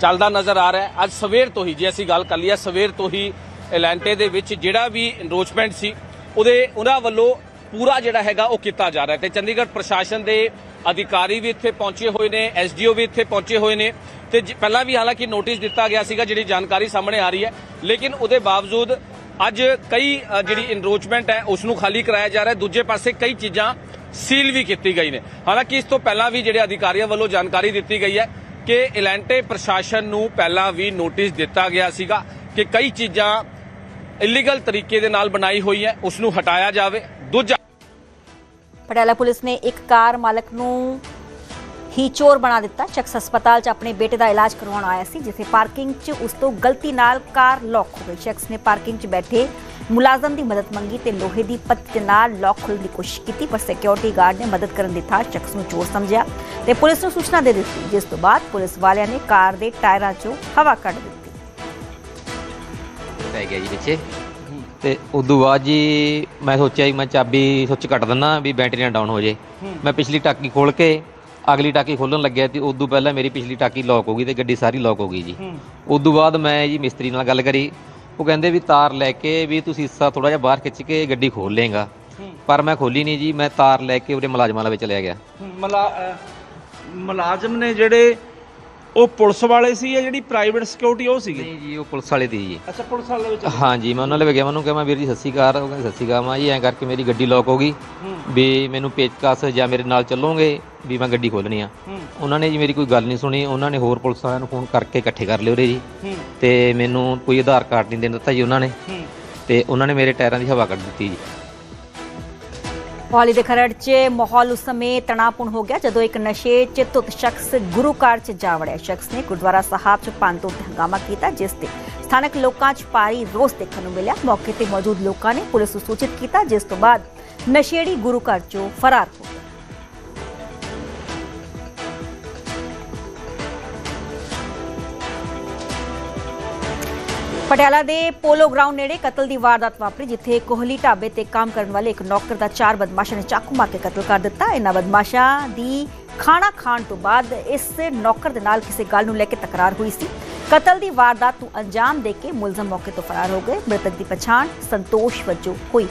ਚੱਲਦਾ ਨਜ਼ਰ ਆ ਰਿਹਾ ਅੱਜ ਸਵੇਰ ਤੋਂ ਹੀ ਜੇ ਅਸੀਂ ਗੱਲ ਕਰ ਲਈਏ ਸਵੇਰ ਤੋਂ ਹੀ ਇਲੈਂਟੇ ਦੇ ਵਿੱਚ ਜਿਹੜਾ ਵੀ ਇਨਰੋਚਮੈਂਟ ਸੀ, ਉਹਦੇ ਉਹਨਾਂ ਵੱਲੋਂ ਪੂਰਾ ਜਿਹੜਾ ਹੈਗਾ ਉਹ ਕੀਤਾ ਜਾ ਰਿਹਾ ਤੇ ਚੰਡੀਗੜ੍ਹ ਪ੍ਰਸ਼ਾਸਨ ਦੇ ਅਧਿਕਾਰੀ ਵੀ ਇੱਥੇ ਪਹੁੰਚੇ ਹੋਏ ਨੇ ਐਸਡੀਓ ਵੀ ਇੱਥੇ ਪਹੁੰਚੇ ਹੋਏ ਨੇ। ਤੇ ਜ- ਪਹਿਲਾਂ ਵੀ ਹਾਲਾਂਕਿ ਨੋਟਿਸ ਦਿੱਤਾ ਗਿਆ ਸੀਗਾ, ਜਿਹੜੀ ਜਾਣਕਾਰੀ ਸਾਹਮਣੇ ਆ ਰਹੀ ਹੈ। ਲੇਕਿਨ ਉਹਦੇ ਬਾਵਜੂਦ ਅੱਜ ਕਈ ਜਿਹੜੀ ਇਨਰੋਚਮੈਂਟ ਹੈ, ਉਸ ਨੂੰ ਖਾਲੀ ਕਰਾਇਆ ਜਾ ਰਿਹਾ ਹੈ। ਦੂਜੇ ਪਾਸੇ ਕਈ ਚੀਜ਼ਾਂ ਸੀਲ ਵੀ ਕੀਤੀ ਗਈ ਨੇ। ਹਾਲਾਂਕਿ ਇਸ ਤੋਂ ਪਹਿਲਾਂ ਵੀ ਜਿਹੜੇ ਅਧਿਕਾਰੀਆਂ ਵੱਲੋਂ ਜਾਣਕਾਰੀ ਦਿੱਤੀ ਗਈ ਹੈ। ਕਿ ਇਲੈਂਟੇ ਪ੍ਰਸ਼ਾਸਨ ਨੂੰ ਪਹਿਲਾਂ ਵੀ ਨੋਟਿਸ ਦਿੱਤਾ ਗਿਆ ਸੀਗਾ ਕਿ ਕਈ ਚੀਜ਼ਾਂ ਇਲੀਗਲ ਤਰੀਕੇ ਦੇ ਨਾਲ ਬਣਾਈ ਹੋਈ ਹੈ ਉਸ ਨੂੰ ਹਟਾਇਆ ਜਾਵੇ। ਦੂਜਾ ਪਟਿਆਲਾ ਪੁਲਿਸ ਨੇ ਇੱਕ ਕਾਰ ਮਾਲਕ ਨੂੰ ਹੀ ਚੋਰ ਬਣਾ ਦਿੱਤਾ। ਸ਼ਖਸ ਹਸਪਤਾਲ 'ਚ ਆਪਣੇ ਬੇਟੇ ਦਾ ਇਲਾਜ ਕਰਵਾਉਣ ਆਇਆ ਸੀ, ਜਿੱਥੇ ਪਾਰਕਿੰਗ 'ਚ ਉਸ ਤੋਂ ਗਲਤੀ ਨਾਲ ਕਾਰ ਲੌਕ ਹੋ ਗਈ। ਸ਼ਖਸ ਨੇ ਪਾਰਕਿੰਗ 'ਚ ਬੈਠੇ ਮੁਲਾਜ਼ਮ ਦੀ ਮਦਦ ਮੰਗੀ ਤੇ ਲੋਹੇ ਦੀ ਪੱਤੀ ਨਾਲ ਲੌਕ ਖੋਲ੍ਹਣ ਦੀ ਕੋਸ਼ਿਸ਼ ਕੀਤੀ, ਪਰ ਸਿਕਿਉਰਿਟੀ ਗਾਰਡ ਨੇ ਮਦਦ ਕਰਨ ਦੀ ਥਾਂ ਸ਼ਖਸ ਨੂੰ ਚੋਰ ਸਮਝਿਆ ਤੇ ਪੁਲਿਸ ਨੂੰ ਸੂਚਨਾ ਦੇ ਦਿੱਤੀ, ਜਿਸ ਤੋਂ ਬਾਅਦ ਪੁਲਿਸ ਵਾਲਿਆਂ ਨੇ ਕਾਰ ਦੇ ਟਾਇਰਾਂ 'ਚੋਂ ਹਵਾ ਕੱਢ ਦਿੱਤੀ। ਪੈ ਗਿਆ ਜੀ ਪਿੱਛੇ। ਤੇ ਉਦੋਂ ਬਾਅਦ ਜੀ ਮੈਂ ਸੋਚਿਆ ਜੀ, ਮੈਂ ਚਾਬੀ ਸੁੱਚ ਕੱਟ ਦਿੰਨਾ ਵੀ ਬੈਟਰੀ ਨਾ ਡਾਊਨ ਹੋ ਜੇ। ਮੈਂ ਪਿਛਲੀ ਟਾਕੀ ਖੋਲ ਕੇ ਅਗਲੀ ਟਾਕੀ ਖੋਲਣ ਲੱਗਿਆ ਤੇ ਉਦੋਂ ਪਹਿਲਾਂ ਮੇਰੀ ਪਿਛਲੀ ਟਾਕੀ ਲੌਕ ਹੋ ਗਈ ਤੇ ਗੱਡੀ ਸਾਰੀ ਲੌਕ ਹੋ ਗਈ ਜੀ। ਉਦੋਂ ਬਾਅਦ ਮੈਂ ਜੀ ਮਿਸਤਰੀ ਨਾਲ ਗੱਲ ਕਰੀ। ਉਹ ਕਹਿੰਦੇ ਵੀ ਤਾਰ ਲੈ ਕੇ ਵੀ ਤੁਸੀਂ ਹਿੱਸਾ ਥੋੜਾ ਜਿਹਾ ਬਾਹਰ ਖਿੱਚ ਕੇ ਗੱਡੀ ਖੋਲ ਲੇਗਾ ਪਰ ਮੈਂ ਖੋਲੀ ਨਹੀਂ ਜੀ ਮੈਂ ਤਾਰ ਲੈ ਕੇ ਉਹਦੇ ਮੁਲਾਜ਼ਮਾਂ ਦੇ ਵਿੱਚ ਚਲਿਆ ਗਿਆ। ਮਲਾ ਮੁਲਾਜ਼ਮ ਨੇ ਜਿਹੜੇ ਉਹ ਪੁਲਿਸ ਵਾਲੇ ਸੀ ਜਾਂ ਜਿਹੜੀ ਪ੍ਰਾਈਵੇਟ ਸਿਕਿਉਰਿਟੀ ਉਹ ਸੀਗੇ? ਨਹੀਂ ਜੀ ਉਹ ਪੁਲਿਸ ਵਾਲੇ ਦੀ ਜੀ। ਅੱਛਾ ਪੁਲਿਸ ਵਾਲੇ ਵਿੱਚ। ਹਾਂਜੀ ਮੈਂ ਉਹਨਾਂ ਲਈ ਗਿਆ ਮੈਨੂੰ ਕਿਹਾ ਮੈਂ ਵੀਰ ਜੀ ਸ਼੍ਰੀ ਅਕਾਲ। ਉਹ ਕਹਿੰਦੇ ਸ਼੍ਰੀ ਅਕਾਲ ਮੈਂ ਜੀ ਐਂ ਕਰਕੇ ਮੇਰੀ ਗੱਡੀ ਲੌਕ ਹੋ ਗਈ। ਵੀ ਮੈਨੂੰ ਪੇਚਕਸ ਜਾਂ ਮੇਰੇ ਨਾਲ ਚੱਲੋਗੇ ਵੀ ਮੈਂ ਗੱਡੀ ਖੋਲਣੀ ਆ। ਉਹਨਾਂ ਨੇ ਜੀ ਮੇਰੀ ਕੋਈ ਗੱਲ ਨਹੀਂ ਸੁਣੀ ਉਹਨਾਂ ਨੇ ਹੋਰ ਪੁਲਿਸ ਵਾਲਿਆਂ ਨੂੰ ਫੋਨ ਕਰਕੇ ਇਕੱਠੇ ਕਰ ਲਿਓ ਜੀ। ਤੇ ਮੈਨੂੰ ਕੋਈ ਆਧਾਰ ਕਾਰਡ ਨਹੀਂ ਦੇਣ ਦਿੱਤਾ ਜੀ ਉਹਨਾਂ ਨੇ। ਤੇ ਉਹਨਾਂ ਨੇ ਮੇਰੇ ਟਾਇਰਾਂ ਦੀ ਹਵਾ ਕੱਢ ਦਿੱਤੀ ਜੀ। ਮੋਹਾਲੀ ਦੇ ਖਰੜ 'ਚ ਮਾਹੌਲ ਉਸ ਸਮੇਂ ਤਣਾਅਪੂਰਨ ਹੋ ਗਿਆ ਜਦੋਂ ਇੱਕ ਨਸ਼ੇ 'ਚ ਧੁੱਤ ਸ਼ਖਸ ਗੁਰੂ ਘਰ 'ਚ ਜਾ ਵੜਿਆ। ਸ਼ਖਸ ਨੇ ਗੁਰਦੁਆਰਾ ਸਾਹਿਬ 'ਚ ਪੰਤੋਂ ਤੇ ਹੰਗਾਮਾ ਕੀਤਾ, ਜਿਸ ਤੇ ਸਥਾਨਕ ਲੋਕਾਂ 'ਚ ਭਾਰੀ ਰੋਸ ਦੇਖਣ ਨੂੰ ਮਿਲਿਆ। ਮੌਕੇ ਤੇ ਮੌਜੂਦ ਲੋਕਾਂ ਨੇ ਪੁਲਿਸ ਨੂੰ ਸੂਚਿਤ ਕੀਤਾ, ਜਿਸ ਤੋਂ ਬਾਅਦ ਨਸ਼ੇੜੀ ਗੁਰੂ ਘਰ 'ਚੋਂ ਫਰਾਰ ਹੋ ਪਟਿਆਲਾ ਦੇ ਪੋਲੋ ਗਰਾਊਂਡ ਨੇੜੇ ਕਤਲ ਦੀ ਵਾਰਦਾਤ ਵਾਪਰੀ, ਜਿੱਥੇ ਕੋਹਲੀ ਢਾਬੇ ਤੇ ਕੰਮ ਕਰਨ ਵਾਲੇ ਇੱਕ ਨੌਕਰ ਦਾ ਚਾਰ ਬਦਮਾਸ਼ਾਂ ਨੇ ਚਾਕੂ ਮਾਰ ਕੇ ਕਤਲ ਕਰ ਦਿੱਤਾ। ਇਹਨਾਂ ਬਦਮਾਸ਼ਾਂ ਦੀ ਖਾਣਾ ਖਾਣ ਤੋਂ ਬਾਅਦ ਇਸ ਨੌਕਰ ਦੇ ਨਾਲ ਕਿਸੇ ਗੱਲ ਨੂੰ ਲੈ ਕੇ ਤਕਰਾਰ ਹੋਈ ਸੀ। ਕਤਲ ਦੀ ਵਾਰਦਾਤ ਨੂੰ ਅੰਜਾਮ ਦੇ ਕੇ ਮੁਲਜ਼ਮ ਮੌਕੇ ਤੋਂ ਫਰਾਰ ਹੋ ਗਏ। ਮ੍ਰਿਤਕ ਦੀ ਪਛਾਣ ਸੰਤੋਸ਼ ਵਜੋਂ ਹੋਈ।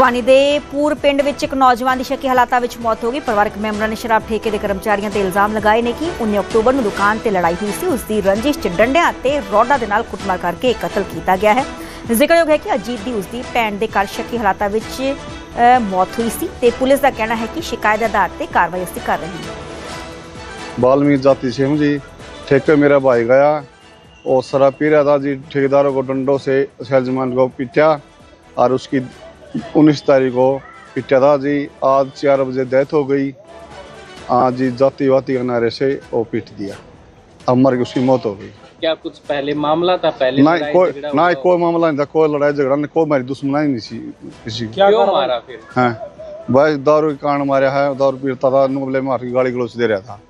ਭਿਵਾਨੀ ਦੇ ਪੂਰ ਪਿੰਡ ਵਿੱਚ ਇੱਕ ਨੌਜਵਾਨ ਦੀ ਸ਼ੱਕੀ ਹਾਲਾਤਾਂ ਵਿੱਚ ਮੌਤ ਹੋ ਗਈ ਪਰਿਵਾਰਕ ਮੈਂਬਰਾਂ ਨੇ ਸ਼ਰਾਬ ਠੇਕੇ ਦੇ ਕਰਮਚਾਰੀਆਂ ਤੇ ਇਲਜ਼ਾਮ ਲਗਾਏ ਨੇ ਕਿ 19 ਅਕਤੂਬਰ ਨੂੰ ਦੁਕਾਨ ਤੇ ਲੜਾਈ ਹੋਈ ਸੀ ਉਸ ਦੀ ਰੰਜਿਸ਼ 'ਚ ਡੰਡਿਆਂ ਤੇ ਰੋਡਾ ਦੇ ਨਾਲ ਕੁੱਟਮਾਰ ਕਰਕੇ ਇਹ ਕਤਲ ਕੀਤਾ ਗਿਆ ਹੈ ਜ਼ਿਕਰਯੋਗ ਹੈ ਕਿ ਅਜੀਤ ਦੀ ਉਸ ਦੀ ਭੈਣ ਦੇ ਘਰ ਸ਼ੱਕੀ ਹਾਲਾਤਾਂ ਵਿੱਚ ਅ, ਮੌਤ ਹੋਈ ਸੀ ਤੇ ਪੁਲਿਸ ਦਾ ਕਹਿਣਾ ਹੈ ਕਿ ਸ਼ਿਕਾਇਤ ਦੇ ਆਧਾਰ ਤੇ ਕਾਰਵਾਈ ਅਸੀਂ ਕਰ ਰਹੇ ਹਾਂ बाल्मीकि जाति सिंह जी ठेके मेरा भाई गया और शराब पी रहा था जी ठेकेदारों को डंडों से सेल्समैन को पीटा और उसकी उन्नीस तारीख को पीटा था जी आज चार बजे डेथ हो गई आज जी जाति वाति के नारे से वो पीट दिया अब मर गई उसकी मौत हो गई क्या कुछ पहले मामला था पहले ना लड़ाई कोई झगड़ा ना हुआ? कोई मामला नहीं था कोई लड़ाई झगड़ा नहीं कोई मेरी दुश्मनाई नहीं थी किसी की क्यों मारा फिर हाँ बस दारू के कारण मारा है दारू पीता था नुबले मार के गाली गलोच दे रहा था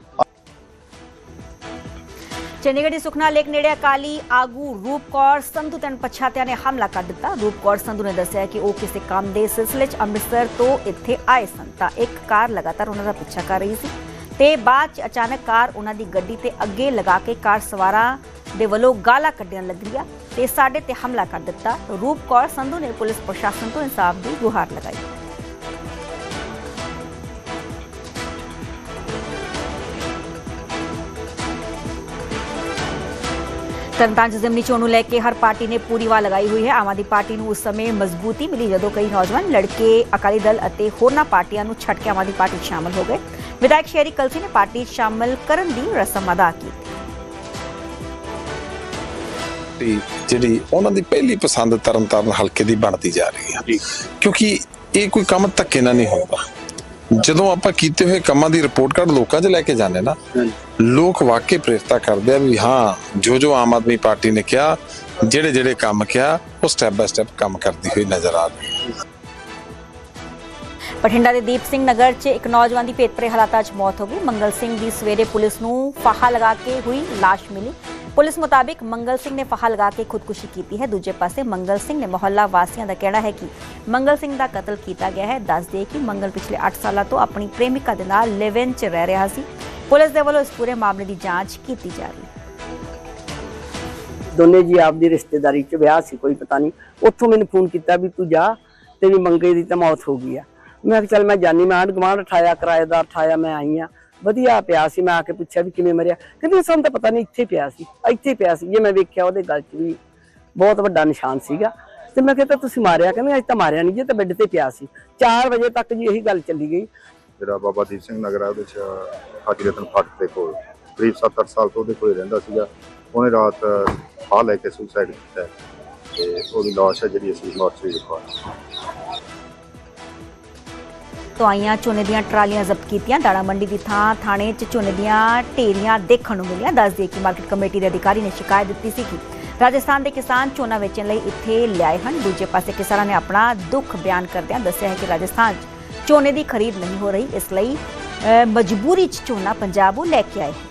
ਚੰਡੀਗੜ੍ਹ ਦੀ ਸੁਖਨਾ ਲੇਕ ਨੇੜੇ ਅਕਾਲੀ ਆਗੂ ਰੂਪ ਕੌਰ ਸੰਧੂ ਤੇ ਪਛਾਤਿਆਂ ਨੇ ਹਮਲਾ ਕਰ ਦਿੱਤਾ। ਰੂਪ ਕੌਰ ਸੰਧੂ ਨੇ ਦੱਸਿਆ ਕਿ ਉਹ ਕਿਸੇ ਕੰਮ ਦੇ ਸਿਲਸਿਲੇ 'ਚ ਅੰਮ੍ਰਿਤਸਰ ਤੋਂ ਇੱਥੇ ਆਏ ਸਨ ਤਾਂ ਇੱਕ ਕਾਰ ਲਗਾਤਾਰ ਉਹਨਾਂ ਦਾ ਪਿੱਛਾ ਕਰ ਰਹੀ ਸੀ ਤੇ ਬਾਅਦ 'ਚ ਅਚਾਨਕ ਕਾਰ ਉਹਨਾਂ ਦੀ ਗੱਡੀ ਤੇ ਅੱਗੇ ਲਗਾ ਕੇ ਕਾਰ ਸਵਾਰਾਂ ਦੇ ਵੱਲੋਂ ਗਾਲਾਂ ਕੱਢਣ ਲੱਗੀਆਂ ਤੇ ਸਾਡੇ ਤੇ ਹਮਲਾ ਕਰ ਦਿੱਤਾ। ਰੂਪ ਕੌਰ ਸੰਧੂ ਨੇ ਪੁਲਿਸ ਪ੍ਰਸ਼ਾਸਨ ਤੋਂ ਇਨਸਾਫ ਦੀ ਗੁਹਾਰ ਲਗਾਈ। ਤਰਨਤਾਰਨ 'ਚ ਜ਼ਿਮਨੀ ਚੋਣ ਨੂੰ ਲੈ ਕੇ ਹਰ ਪਾਰਟੀ ਨੇ ਪੂਰੀ ਵਾਹ ਲਗਾਈ ਹੋਈ ਹੈ। ਆਮ ਆਦਮੀ ਪਾਰਟੀ ਨੂੰ ਉਸ ਸਮੇਂ ਮਜ਼ਬੂਤੀ ਮਿਲੀ ਜਦੋਂ ਕਈ ਨੌਜਵਾਨ ਲੜਕੇ ਅਕਾਲੀ ਦਲ ਅਤੇ ਹੋਰਨਾਂ ਪਾਰਟੀਆਂ ਨੂੰ ਛੱਡ ਕੇ ਆਮ ਆਦਮੀ ਪਾਰਟੀ 'ਚ ਸ਼ਾਮਲ ਹੋ ਗਏ। ਵਿਧਾਇਕ ਸ਼ੇਰੀ ਕਲਸੀ ਨੇ ਪਾਰਟੀ 'ਚ ਸ਼ਾਮਲ ਕਰਨ ਦੀ ਰਸਮ ਅਦਾ ਕੀਤੀ। ਜਿਹੜੀ ਉਹਨਾਂ ਦੀ ਪਹਿਲੀ ਪਸੰਦ ਤਰਨਤਾਰਨ ਹਲਕੇ ਦੀ ਬਣਦੀ ਜਾ ਰਹੀ ਹੈ ਕਿਉਂਕਿ ਇਹ ਕੋਈ ਕੰਮ ਧੱਕੇ ਨਾਲ ਨਹੀਂ ਹੁੰਦਾ ਜਦੋਂ ਆਪਾਂ ਕੀਤੇ ਹੋਏ ਕੰਮਾਂ ਦੀ ਰਿਪੋਰਟ ਕਾਰਡ ਲੋਕਾਂ 'ਚ ਲੈ ਕੇ ਜਾਂਦੇ ਨਾ ਲੋਕ ਵਾਕਈ ਪ੍ਰੇਰਤਾ ਕਰਦੇ ਆ ਵੀ ਹਾਂ ਜੋ ਜੋ ਆਮ ਆਦਮੀ ਪਾਰਟੀ ਨੇ ਕਿਹਾ ਜਿਹੜੇ ਜਿਹੜੇ ਕੰਮ ਕਿਹਾ ਉਹ ਸਟੈਪ ਬਾਏ ਸਟੈਪ ਕੰਮ ਕਰਦੀ ਹੋਈ ਨਜ਼ਰ ਆ ਰਹੀ ਹੈ। ਬਠਿੰਡਾ ਦੇ ਦੀਪ ਸਿੰਘ ਨਗਰ 'ਚ ਇੱਕ ਨੌਜਵਾਨ ਦੀ ਭੇਤਭਰੇ ਹਾਲਾਤਾਂ 'ਚ ਮੌਤ ਹੋ ਗਈ। ਮੰਗਲ ਸਿੰਘ ਦੀ ਸਵੇਰੇ ਪੁਲਿਸ ਨੂੰ ਫਾਹਾ ਲਗਾ ਕੇ ਹੋਈ ਲਾਸ਼ ਮਿਲੀ। ਪੁਲਿਸ ਮੁਤਾਬਿਕ ਮੰਗਲ ਸਿੰਘ ਨੇ ਫਾਹਾ ਲਗਾ ਕੇ ਖੁਦਕੁਸ਼ੀ ਕੀਤੀ ਹੈ। ਦੂਜੇ ਪਾਸੇ ਮੰਗਲ ਸਿੰਘ ਨੇ ਮੁਹੱਲਾ ਵਾਸੀਆਂ ਦਾ ਕਹਿਣਾ ਹੈ ਕਿ ਮੰਗਲ ਸਿੰਘ ਦਾ ਕਤਲ ਕੀਤਾ ਗਿਆ ਹੈ। ਦੱਸ ਦੇ ਕਿ ਮੰਗਲ ਪਿਛਲੇ 8 ਸਾਲਾਂ ਤੋਂ ਆਪਣੀ ਪ੍ਰੇਮਿਕਾ ਦੇ ਨਾਲ ਲਿਵ ਇਨ 'ਚ ਰਹਿ ਰਿਹਾ ਸੀ। ਪੁਲਿਸ ਦੇ ਵੱਲੋਂ ਇਸ ਪੂਰੇ ਮਾਮਲੇ ਦੀ ਜਾਂਚ ਕੀਤੀ ਜਾ ਰਹੀ ਹੈ। ਦੋਨੇ ਜੀ ਆਪਦੀ ਰਿਸ਼ਤੇਦਾਰੀ ਚ ਵਿਆਹ ਸੀ, ਕੋਈ ਪਤਾ ਨਹੀਂ। ਉੱਥੋਂ ਮੈਨੂੰ ਫੋਨ ਕੀਤਾ ਵੀ ਤੂੰ ਜਾ, ਤੇਰੀ ਮੰਗੇ ਦੀ ਤਾਂ ਮੌਤ ਹੋ ਗਈ ਆ। ਮੈਂ ਕਿਹਾ ਚੱਲ ਮੈਂ ਜਾਨੀ, ਮੈਂ ਆਂਢ ਗੁਆਂਢ ਠਾਇਆ ਕਿਰਾਏਦਾਰ ਠਾਇਆ ਮੈਂ ਆਈ ਆ। ਵਧੀਆ ਪਿਆ ਸੀ, ਮੈਂ ਆ ਕੇ ਪੁੱਛਿਆ ਵੀ ਕਿਵੇਂ ਮਰਿਆ। ਕਹਿੰਦੇ ਸਾਨੂੰ ਤਾਂ ਪਤਾ ਨਹੀਂ, ਇੱਥੇ ਪਿਆ ਸੀ, ਇੱਥੇ ਪਿਆ ਸੀ। ਜੇ ਮੈਂ ਵੇਖਿਆ ਉਹਦੇ ਗਲ 'ਚ ਵੀ ਬਹੁਤ ਵੱਡਾ ਨਿਸ਼ਾਨ ਸੀਗਾ। ਤੇ ਮੈਂ ਕਿਹਾ ਤੁਸੀਂ ਮਾਰਿਆ ਕਹਿੰਦੇ ਅੱਜ ਤਾਂ ਮਾਰਿਆ ਨਹੀਂ ਜੇ ਤਾਂ ਬੈੱਡ ਤੇ ਪਿਆ ਸੀ। 4 ਵਜੇ ਤੱਕ ਜੀ ਇਹੀ ਗੱਲ ਚੱਲੀ ਗਈ। ਜਿਹੜਾ ਬਾਬਾ ਦੀਪ ਸਿੰਘ ਨਗਰ ਹੈ ਉਹਦੇ ਚ ਹਾਜੀ ਰਤਨ ਫਾਟਕ ਦੇ ਕੋਲ। ਕਰੀਬ 7-8 ਸਾਲ ਤੋਂ ਉਹਦੇ ਕੋਲ ਰਹਿੰਦਾ ਸੀਗਾ। ਉਹਨੇ ਰਾਤ ਫਾਹ ਲੈ ਕੇ ਸੁਸਾਈਡ ਕੀਤਾ। ਤੇ ਉਹਦੀ ਲਾਸ਼ ਹੈ ਜਿਹੜੀ ਅਸੀਂ ਮੋਰਚਰੀ ਰਖਵਾ ਤੋਂ ਆਈਆਂ ਝੋਨੇ ਦੀਆਂ ਟਰਾਲੀਆਂ ਜ਼ਬਤ ਕੀਤੀਆਂ। ਦਾਣਾ ਮੰਡੀ ਦੀ ਥਾਂ ਥਾਣੇ 'ਚ ਝੋਨੇ ਦੀਆਂ ਢੇਰੀਆਂ ਦੇਖਣ ਨੂੰ ਮਿਲੀਆਂ। ਦੱਸ ਦਈਏ ਕਿ ਮਾਰਕੀਟ ਕਮੇਟੀ ਦੇ ਅਧਿਕਾਰੀ ਨੇ ਸ਼ਿਕਾਇਤ ਦਿੱਤੀ ਸੀ ਕਿ ਰਾਜਸਥਾਨ ਦੇ ਕਿਸਾਨ ਝੋਨਾ ਵੇਚਣ ਲਈ ਇੱਥੇ ਲਿਆਏ ਹਨ। ਦੂਜੇ ਪਾਸੇ ਕਿਸਾਨਾਂ ਨੇ ਆਪਣਾ ਦੁੱਖ ਬਿਆਨ ਕਰਦਿਆਂ ਦੱਸਿਆ ਹੈ ਕਿ ਰਾਜਸਥਾਨ 'ਚ ਝੋਨੇ ਦੀ ਖਰੀਦ ਨਹੀਂ ਹੋ ਰਹੀ। ਇਸ ਲਈ ਮਜਬੂਰੀ 'ਚ ਝੋਨਾ ਪੰਜਾਬ ਉਹ ਲੈ ਕੇ ਆਏ। ਹਨ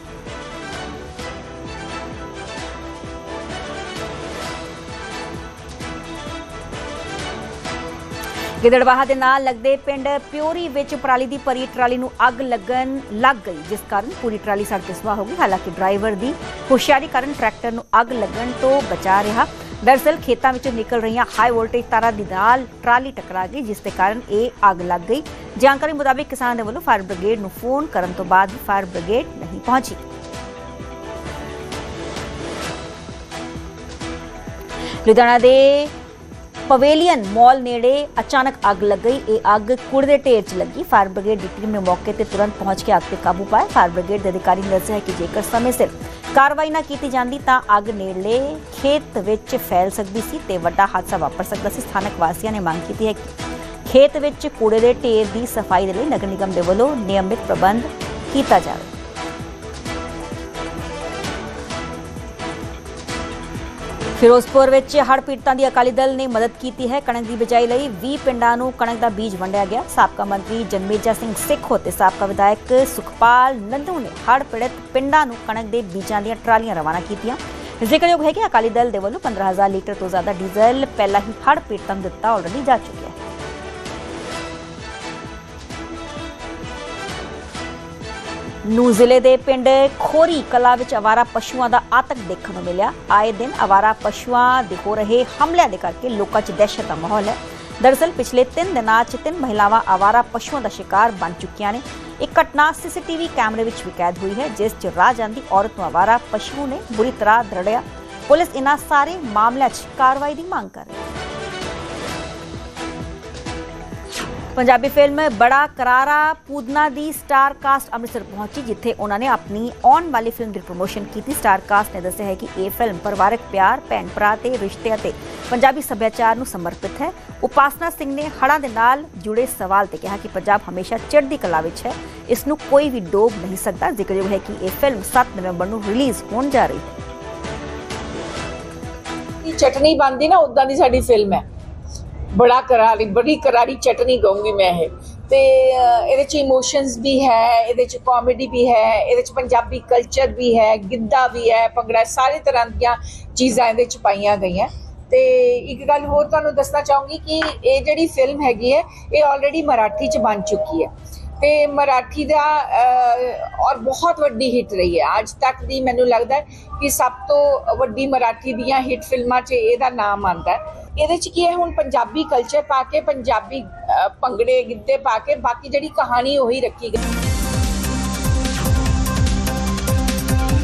ਗਿੱਦੜਬਾਹਾ ਦੇ ਨਾਲ ਲੱਗਦੇ ਪਿੰਡ ਪਿਓਰੀ ਵਿੱਚ ਪਰਾਲੀ ਦੀ ਭਰੀ ਟਰਾਲੀ ਨੂੰ ਅੱਗ ਲੱਗਣ ਲੱਗ ਗਈ, ਜਿਸ ਕਾਰਨ ਪੂਰੀ ਟਰਾਲੀ ਸੜ ਕੇ ਸੁਆਹ ਹੋ ਗਈ। ਹਾਲਾਂਕਿ ਡਰਾਈਵਰ ਦੀ ਹੁਸ਼ਿਆਰੀ ਕਾਰਨ ਟਰੈਕਟਰ ਨੂੰ ਅੱਗ ਲੱਗਣ ਤੋਂ ਬਚਾ ਰਿਹਾ। ਦਰਅਸਲ ਖੇਤਾਂ ਵਿੱਚੋਂ ਨਿਕਲ ਰਹੀਆਂ ਹਾਈ ਵੋਲਟੇਜ ਤਾਰਾਂ ਦੀ ਨਾਲ ਟਰਾਲੀ ਟਕਰਾ ਗਈ, ਜਿਸ ਦੇ ਕਾਰਨ ਇਹ ਅੱਗ ਲੱਗ ਗਈ। ਜਾਣਕਾਰੀ ਮੁਤਾਬਿਕ ਕਿਸਾਨਾਂ ਦੇ ਵੱਲੋਂ ਫਾਇਰ ਬ੍ਰਿਗੇਡ ਨੂੰ ਫੋਨ ਕਰਨ ਤੋਂ ਬਾਅਦ ਫਾਇਰ ਬ੍ਰਿਗੇਡ ਨਹੀਂ ਪਹੁੰਚੀ। ਲੁਧਿਆਣਾ ਦੇ ਪਵੇਲੀਅਨ ਮਾਲ ਨੇੜੇ ਅਚਾਨਕ ਅੱਗ ਲੱਗ ਗਈ। ਇਹ ਅੱਗ ਕੂੜੇ ਦੇ ਢੇਰ 'ਚ ਲੱਗੀ। ਫਾਇਰ ਬ੍ਰਿਗੇਡ ਦੀ ਟੀਮ ਨੇ ਮੌਕੇ ਤੇ ਤੁਰੰਤ ਪਹੁੰਚ ਕੇ ਅੱਗ ਤੇ ਕਾਬੂ ਪਾਇਆ। ਫਾਇਰ ਬ੍ਰਿਗੇਡ ਦੇ ਅਧਿਕਾਰੀ ਨੇ ਦੱਸਿਆ ਕਿ ਜੇਕਰ ਸਮੇਂ ਸਿਰ ਕਾਰਵਾਈ ਨਾ ਕੀਤੀ ਜਾਂਦੀ ਤਾਂ ਅੱਗ ਨੇੜਲੇ ਖੇਤ ਵਿੱਚ ਫੈਲ ਸਕਦੀ ਸੀ ਤੇ ਵੱਡਾ ਹਾਦਸਾ ਵਾਪਰ ਸਕਦਾ ਸੀ। ਸਥਾਨਕ ਵਾਸੀਆਂ ਨੇ ਮੰਗ ਕੀਤੀ ਹੈ ਕਿ ਖੇਤ ਵਿੱਚ ਕੂੜੇ ਦੇ ਢੇਰ ਦੀ ਸਫ਼ਾਈ ਦੇ ਲਈ ਨਗਰ ਨਿਗਮ ਦੇ ਵੱਲੋਂ ਨਿਯਮਿਤ ਪ੍ਰਬੰਧ ਕੀਤਾ ਜਾਵੇ। ਫਿਰੋਜ਼ਪੁਰ ਵਿੱਚ ਹੜ੍ਹ ਪੀੜਤਾਂ ਦੀ ਅਕਾਲੀ ਦਲ ਨੇ ਮਦਦ ਕੀਤੀ ਹੈ। ਕਣਕ ਦੀ ਬਿਜਾਈ ਲਈ 20 ਪਿੰਡਾਂ ਨੂੰ ਕਣਕ ਦਾ ਬੀਜ ਵੰਡਿਆ ਗਿਆ। ਸਾਬਕਾ ਮੰਤਰੀ ਜਨਮੇਜਾ ਸਿੰਘ ਸਿੱਖੋ ਤੇ ਸਾਬਕਾ ਵਿਧਾਇਕ ਸੁਖਪਾਲ ਨੰਦੂ ਨੇ ਹੜ੍ਹ ਪੀੜਤ ਪਿੰਡਾਂ ਨੂੰ ਕਣਕ ਦੇ ਬੀਜਾਂ ਦੀਆਂ ਟਰਾਲੀਆਂ ਰਵਾਨਾ ਕੀਤੀਆਂ। ਜ਼ਿਕਰਯੋਗ ਹੈ ਕਿ ਅਕਾਲੀ ਦਲ ਦੇ ਵੱਲੋਂ 15000 ਲੀਟਰ ਤੋਂ ਜ਼ਿਆਦਾ ਡੀਜ਼ਲ ਪਹਿਲਾਂ ਹੀ ਹੜ੍ਹ ਪੀੜਤਾਂ ਨੂੰ ਦਿੱਤਾ ਆਲਰੇਡੀ ਜਾ ਚੁੱਕਿਆ ਨੂੰ ਜ਼ਿਲ੍ਹੇ ਦੇ ਪਿੰਡ ਖੋਰੀ ਕਲਾ ਵਿੱਚ ਅਵਾਰਾ ਪਸ਼ੂਆਂ ਦਾ ਆਤੰਕ ਦੇਖਣ ਨੂੰ ਮਿਲਿਆ। ਆਏ ਦਿਨ ਅਵਾਰਾ ਪਸ਼ੂਆਂ ਦੇ ਹੋ ਰਹੇ ਹਮਲਿਆਂ ਦੇ ਕਰਕੇ ਲੋਕਾਂ 'ਚ ਦਹਿਸ਼ਤ ਦਾ ਮਾਹੌਲ ਹੈ। ਦਰਅਸਲ ਪਿਛਲੇ 3 ਦਿਨਾਂ 'ਚ ਤਿੰਨ ਮਹਿਲਾਵਾਂ ਅਵਾਰਾ ਪਸ਼ੂਆਂ ਦਾ ਸ਼ਿਕਾਰ ਬਣ ਚੁੱਕੀਆਂ ਨੇ। ਇਹ ਘਟਨਾ ਸੀਸੀਟੀਵੀ ਕੈਮਰੇ ਵਿੱਚ ਵੀ ਕੈਦ ਹੋਈ ਹੈ, ਜਿਸ 'ਚ ਰਾਹ ਜਾਂਦੀ ਔਰਤ ਨੂੰ ਅਵਾਰਾ ਪਸ਼ੂ ਨੇ ਬੁਰੀ ਤਰ੍ਹਾਂ ਦਰੜਿਆ। ਪੁਲਿਸ ਇਨ੍ਹਾਂ ਸਾਰੇ ਮਾਮਲਿਆਂ 'ਚ ਕਾਰਵਾਈ ਦੀ ਮੰਗ ਕਰ ਰਹੀ ਹੈ। ਪੰਜਾਬੀ ਫਿਲਮ ਬੜਾ ਕਰਾਰਾ ਪੂਦਨਾ ਦੀ ਸਟਾਰ ਕਾਸਟ ਅੰਮ੍ਰਿਤਸਰ ਪਹੁੰਚੀ, ਜਿੱਥੇ ਉਹਨਾਂ ਨੇ ਆਪਣੀ ਆਉਣ ਵਾਲੀ ਫਿਲਮ ਦੀ ਪ੍ਰੋਮੋਸ਼ਨ ਕੀਤੀ। ਸਟਾਰ ਕਾਸਟ ਨੇ ਦੱਸਿਆ ਹੈ ਕਿ ਇਹ ਫਿਲਮ ਪਰਿਵਾਰਕ ਪਿਆਰ ਭੈਣ ਭਰਾ ਤੇ ਰਿਸ਼ਤੇ ਅਤੇ ਪੰਜਾਬੀ ਸੱਭਿਆਚਾਰ ਨੂੰ ਸਮਰਪਿਤ ਹੈ। ਉਪਾਸਨਾ ਸਿੰਘ ਨੇ ਹੜ੍ਹਾਂ ਦੇ ਨਾਲ ਜੁੜੇ ਸਵਾਲ ਤੇ ਕਿਹਾ ਕਿ ਪੰਜਾਬ ਹਮੇਸ਼ਾ ਚੜ੍ਹਦੀ ਕਲਾ ਵਿੱਚ ਹੈ। ਇਸ ਨੂੰ ਕੋਈ ਵੀ ਡੋਬ ਨਹੀਂ ਸਕਦਾ। ਜ਼ਿਕਰਯੋਗ ਹੈ ਕਿ ਇਹ ਫਿਲਮ 7 ਨਵੰਬਰ ਨੂੰ ਰਿਲੀਜ਼ ਹੋਣ ਜਾ ਰਹੀ ਹੈ। ਦੀ ਚਟਨੀ ਬਣਦੀ ਨਾ ਉਦਾਂ ਦੀ ਸਾਡੀ ਫਿਲਮ ਹੈ। ਬੜਾ ਕਰਾਰੀ ਬੜੀ ਕਰਾਰੀ ਚਟਨੀ ਕਹੂੰਗੀ ਮੈਂ ਇਹ। ਤੇ ਇਹਦੇ ਚ ਇਮੋਸ਼ਨਸ ਵੀ ਹੈ, ਇਹਦੇ ਚ ਕਾਮੇਡੀ ਵੀ ਹੈ, ਇਹਦੇ ਚ ਪੰਜਾਬੀ ਕਲਚਰ ਵੀ ਹੈ, ਗਿੱਧਾ ਵੀ ਹੈ, ਭੰਗੜਾ, ਸਾਰੇ ਤਰ੍ਹਾਂ ਦੀਆਂ ਚੀਜ਼ਾਂ ਇਹਦੇ ਚ ਪਾਈਆਂ ਗਈਆਂ। ਤੇ ਇੱਕ ਗੱਲ ਹੋਰ ਤੁਹਾਨੂੰ ਦੱਸਣਾ ਚਾਹੂੰਗੀ ਕਿ ਇਹ ਜਿਹੜੀ ਫਿਲਮ ਹੈਗੀ ਹੈ, ਇਹ ਆਲਰੇਡੀ ਮਰਾਠੀ ਚ ਬਣ ਚੁੱਕੀ ਹੈ। ਤੇ ਮਰਾਠੀ ਦਾ ਔਰ ਬਹੁਤ ਵੱਡੀ ਹਿੱਟ ਰਹੀ ਹੈ। ਅੱਜ ਤੱਕ ਦੀ ਮੈਨੂੰ ਲੱਗਦਾ ਕਿ ਸਭ ਤੋਂ ਵੱਡੀ ਮਰਾਠੀ ਦੀਆਂ ਹਿੱਟ ਫਿਲਮਾਂ 'ਚ ਇਹਦਾ ਨਾਮ ਆਉਂਦਾ ਹੈ। ਇਹਦੇ 'ਚ ਕੀ ਹੈ, ਹੁਣ ਪੰਜਾਬੀ ਕਲਚਰ ਪਾ ਕੇ, ਪੰਜਾਬੀ ਭੰਗੜੇ ਗਿੱਧੇ ਪਾ ਕੇ, ਬਾਕੀ ਜਿਹੜੀ ਕਹਾਣੀ ਉਹੀ ਰੱਖੀ ਗਈ।